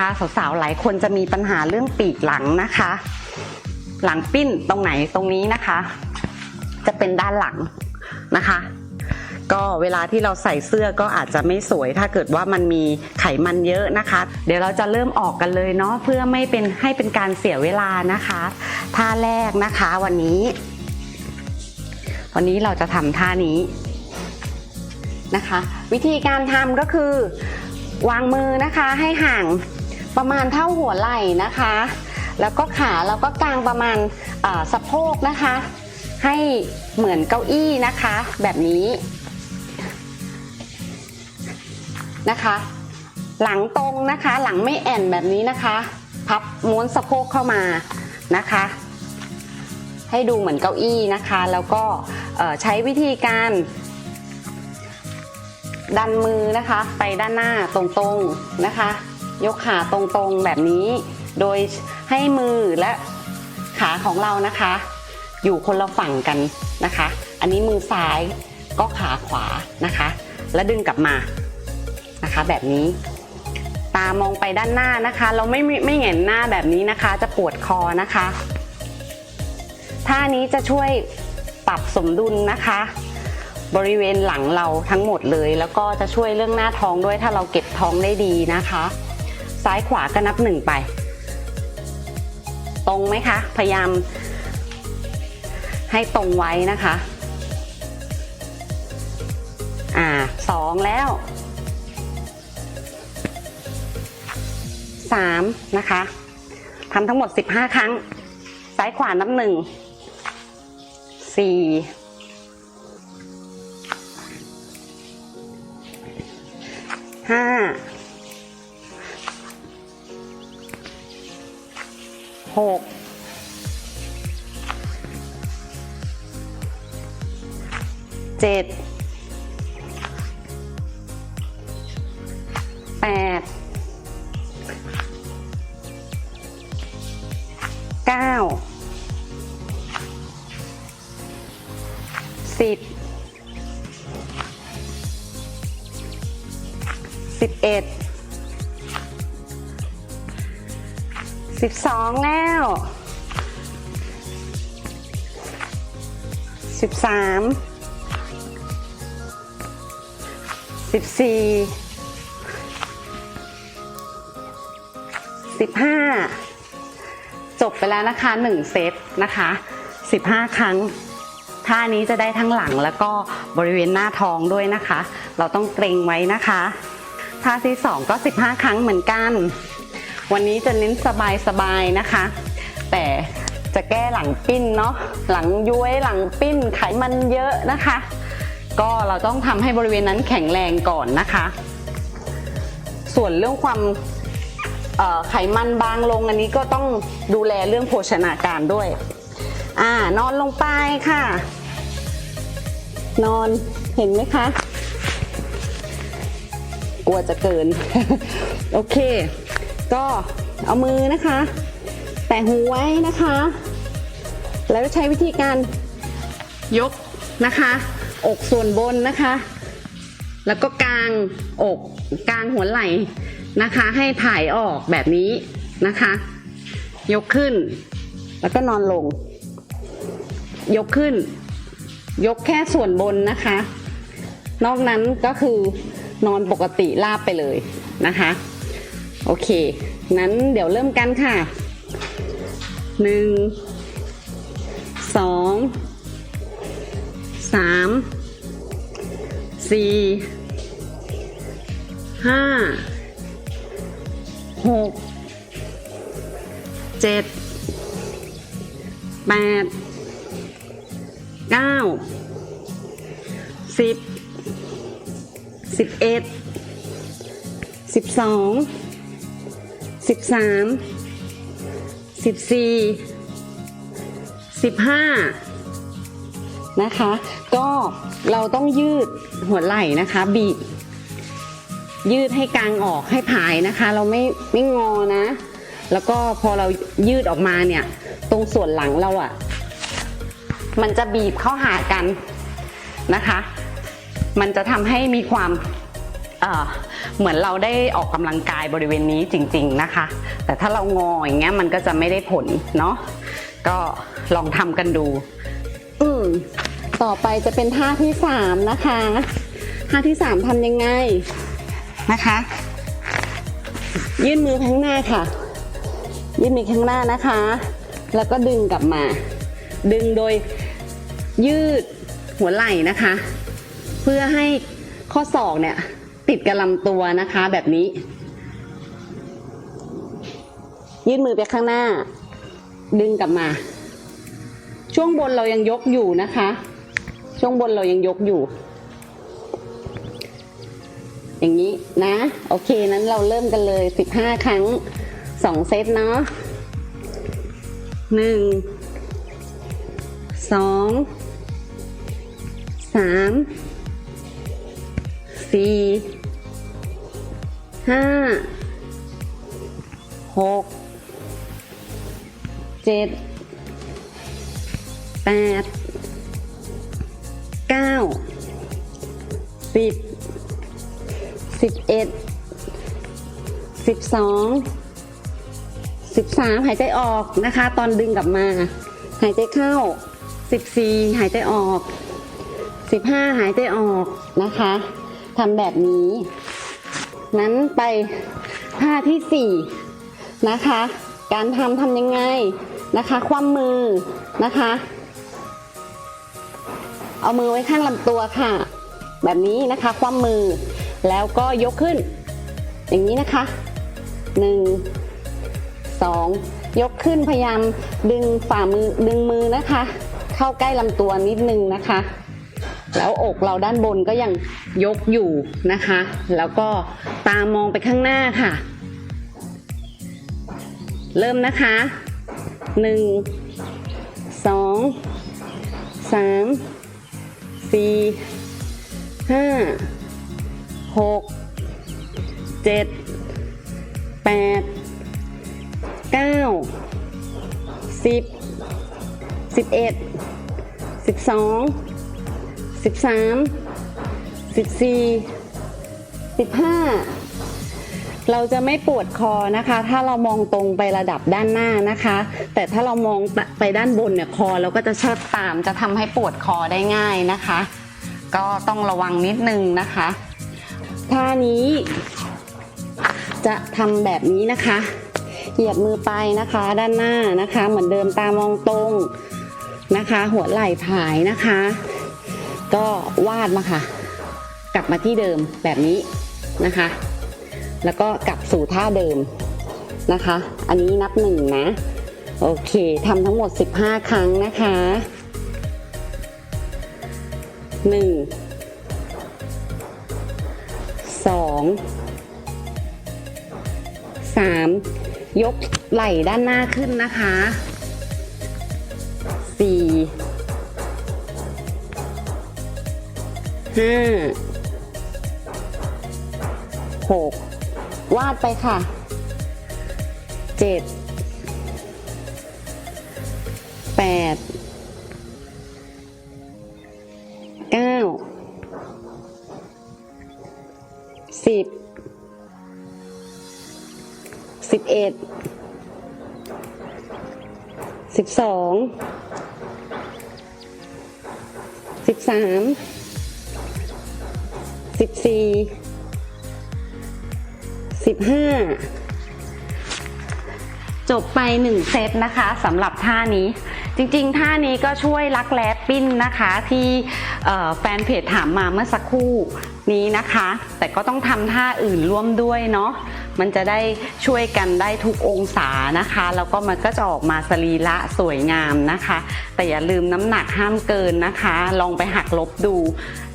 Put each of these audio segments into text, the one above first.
คะสาวๆหลายคนจะมีปัญหาเรื่องปีกหลังนะคะ หลังปิ้นตรงไหนตรงนี้นะคะ จะเป็นด้านหลังนะคะ ก็เวลาที่เราใส่เสื้อก็อาจจะไม่สวย ถ้าเกิดว่ามันมีไขมันเยอะนะคะ เดี๋ยวเราจะเริ่มออกกันเลยเนาะเพื่อไม่เป็นให้เป็นการเสียเวลานะคะท่าแรกนะคะวันนี้ วันนี้เราจะทำท่านี้นะคะ วิธีการทำก็คือ วางมือนะคะให้ห่าง ประมาณเท่าหัวไหล่นะคะ แล้วก็ขาเราก็กางประมาณาสะโพกนะคะ ให้เหมือนเก้าอี้นะคะ แบบนี้นะคะ หลังตรงนะคะหลังไม่แอนแบบนี้นะคะ พับม้วนสะโพกเข้ามานะคะ ให้ดูเหมือนเก้าอี้นะคะ แล้วก็ใช้วิธีการดันมือนะคะ ไปด้านหน้าตรงๆนะคะ ยกขาตรงๆแบบนี้ โดยให้มือและขาของเรานะคะ อยู่คนละฝั่งกันนะคะ อันนี้มือซ้ายก็ขาขวานะคะ แล้วดึงกลับมานะคะ แบบนี้ ตามองไปด้านหน้านะคะ เราไม่ไม่เหงนหน้าแบบนี้นะคะ จะปวดคอนะคะท่านี้จะช่วยปรับสมดุลนะคะ บริเวณหลังเราทั้งหมดเลย แล้วก็จะช่วยเรื่องหน้าท้องด้วยถ้าเราเก็บท้องได้ดีนะคะ ซ้ายขวาก็นับหนึ่งไป ตรงไหมคะ พยายาม ให้ตรงไว้นะคะ อ่าสองแล้วสามนะคะทำทั้งหมด15ครั้ง ซ้ายขวานับหนึ่งสี่ห้า หกเจ็ดแปดเก้าสิบสิบเอ็ด สิบสองแล้วสิบสามสิบสี่สิบห้าจบไปแล้วนะคะหนึ่งเซตนะคะสิบห้าครั้งท่านี้จะได้ทั้งหลังแล้วก็บริเวณหน้าท้องด้วยนะคะ เราต้องเกรงไว้นะคะ ท่าที่2ก็15ครั้งเหมือนกัน วันนี้จะเน้นสบายๆนะคะ แต่จะแก้หลังปิ้นเนาะหลังย้วยหลังปิ้นไขมันเยอะนะคะ ก็เราต้องทำให้บริเวณนั้นแข็งแรงก่อนนะคะ ส่วนเรื่องความไขมันบางลงอันนี้ก็ต้องดูแลเรื่องโภชนาการด้วย อ่านอนลงไปค่ะ นอนเห็นไหมคะ กลัวจะเกิน โอเค ก็เอามือนะคะ แตะหูไว้นะคะ แล้วใช้วิธีการยกนะคะ อกส่วนบนนะคะ แล้วก็กางอกกางหัวไหล่นะคะ ให้ถ่ายออกแบบนี้นะคะ ยกขึ้น แล้วก็นอนลง ยกขึ้น ยกแค่ส่วนบนนะคะ นอกนั้นก็คือนอนปกติราบไปเลยนะคะ โอเค นั้นเดี๋ยวเริ่มกันค่ะ หนึ่ง สอง สาม สี่ ห้า หก เจ็ด แปด เก้า สิบ สิบเอ็ด สิบสอง สิบสามสิบสี่สิบห้านะคะ ก็เราต้องยืดหัวไหล่นะคะ บีบยืดให้กลางออกให้ผายนะคะ เราไม่ไม่งอนะ แล้วก็พอเรายืดออกมาเนี่ย ตรงส่วนหลังเราอะ่ะ มันจะบีบเข้าหากันนะคะ มันจะทำให้มีความ เอ่อเหมือนเราได้ออกกำลังกายบริเวณนี้จริง ๆนะคะ แต่ถ้าเรางออย่างเงี้ยมันก็จะไม่ได้ผลเนาะก็ลองทำกันดู อืมต่อไปจะเป็นท่าที่สามนะคะท่าที่สามทำยังไงนะคะ ยื่นมือข้างหน้าค่ะ ยื่นมือข้างหน้านะคะ แล้วก็ดึงกลับมา ดึงโดยยืดหัวไหล่นะคะ เพื่อให้ข้อศอกเนี่ย ติดกับลำตัวนะคะ แบบนี้ ยื่นมือไปข้างหน้า ดึงกลับมา ช่วงบนเรายังยกอยู่นะคะ ช่วงบนเรายังยกอยู่ อย่างนี้นะ โอเคนั้นเราเริ่มกันเลย 15 ครั้ง 2 เซตเนาะหนึ่งสองสามสี่ ห้าหกเจ็ดแปดเก้าสิบสิบเอ็ดสิบสองสิบสามหายใจออกนะคะ ตอนดึงกลับมา หายใจเข้าสิบสี่หายใจออกสิบห้าหายใจออกนะคะทำแบบนี้ นั้นไปท่าที่สี่นะคะ การทำทำยังไงนะคะ คว่ำมือนะคะ เอามือไว้ข้างลำตัวค่ะ แบบนี้นะคะ คว่ำมือแล้วก็ยกขึ้น อย่างนี้นะคะหนึ่งสองยกขึ้นพยายามดึงฝ่ามือดึงมือนะคะ เข้าใกล้ลำตัวนิดนึงนะคะ แล้วอกเราด้านบนก็ยังยกอยู่นะคะ แล้วก็ตามองไปข้างหน้าค่ะ เริ่มนะคะหนึ่งสองสามสี่ห้าหกเจ็ดแปดเก้าสิบสิบเอ็ดสิบสอง สิบสามสิบสี่สิบห้าเราจะไม่ปวดคอนะคะ ถ้าเรามองตรงไประดับด้านหน้านะคะ แต่ถ้าเรามองไปด้านบนเนี่ยคอเราก็จะเชิดตามจะทำให้ปวดคอได้ง่ายนะคะ ก็ต้องระวังนิดนึงนะคะท่านี้จะทำแบบนี้นะคะ เหยียดมือไปนะคะด้านหน้านะคะ เหมือนเดิมตามองตรงนะคะ หัวไหล่ผายนะคะ ก็วาดมาค่ะ กลับมาที่เดิมแบบนี้นะคะ แล้วก็กลับสู่ท่าเดิมนะคะ อันนี้นับหนึ่งนะ โอเคทำทั้งหมด 15 ครั้งนะคะหนึ่งสองสามยกไหล่ด้านหน้าขึ้นนะคะสี่ ห้าหกวาดไปค่ะเจ็ดแปดเก้าสิบสิบเอ็ดสิบสองสิบสาม สิบสี่สิบห้าจบไปหนึ่งเซตนะคะสำหรับท่านี้ จริงๆ ท่านี้ก็ช่วยลักแร้ปิ้นนะคะที่แฟนเพจถามมาเมื่อสักครู่นี้นะคะ แต่ก็ต้องทำท่าอื่นร่วมด้วยเนาะมันจะได้ช่วยกันได้ทุกองศานะคะ แล้วก็มันก็จะออกมาสรีระสวยงามนะคะ แต่อย่าลืมน้ำหนักห้ามเกินนะคะ ลองไปหักลบดู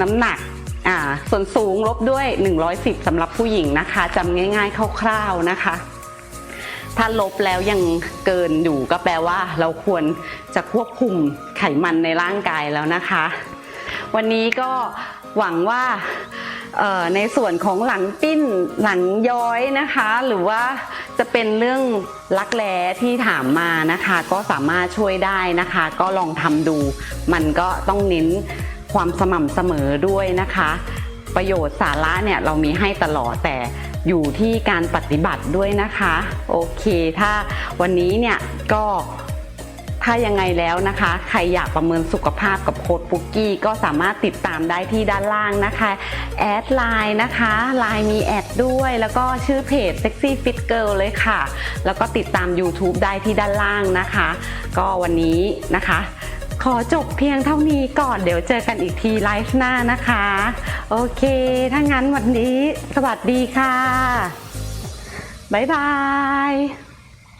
น้ำหนัก อ่าส่วนสูงลบด้วย 110สำหรับผู้หญิงนะคะจำง่าย ๆ คร่าวๆนะคะ ถ้าลบแล้วยังเกินอยู่ก็แปลว่า เราควรจะควบคุมไขมันในร่างกายแล้วนะคะ วันนี้ก็หวังว่าในส่วนของหลังปิ้นหลังย้อยนะคะ หรือว่าจะเป็นเรื่องรักแร้ที่ถามมานะคะ ก็สามารถช่วยได้นะคะ ก็ลองทำดู มันก็ต้องเน้น ความสม่ำเสมอด้วยนะคะ ประโยชน์สาระเนี่ยเรามีให้ตลอดแต่อยู่ที่การปฏิบัติด้วยนะคะ โอเค ถ้าวันนี้เนี่ยก็ถ้ายังไงแล้วนะคะ ใครอยากประเมินสุขภาพกับโค้ดปุกกี้ก็สามารถติดตามได้ที่ด้านล่างนะคะแอดไลน์นะคะไลน์มีแอดด้วย แล้วก็ชื่อเพจ Sexy Fit Girl เลยค่ะ แล้วก็ติดตาม YouTube ได้ที่ด้านล่างนะคะ ก็วันนี้นะคะ ขอจบเพียงเท่านี้ก่อนเดี๋ยวเจอกันอีกทีไลฟ์หน้านะคะ โอเค ถ้างั้นวันนี้สวัสดีค่ะ บ๊ายบาย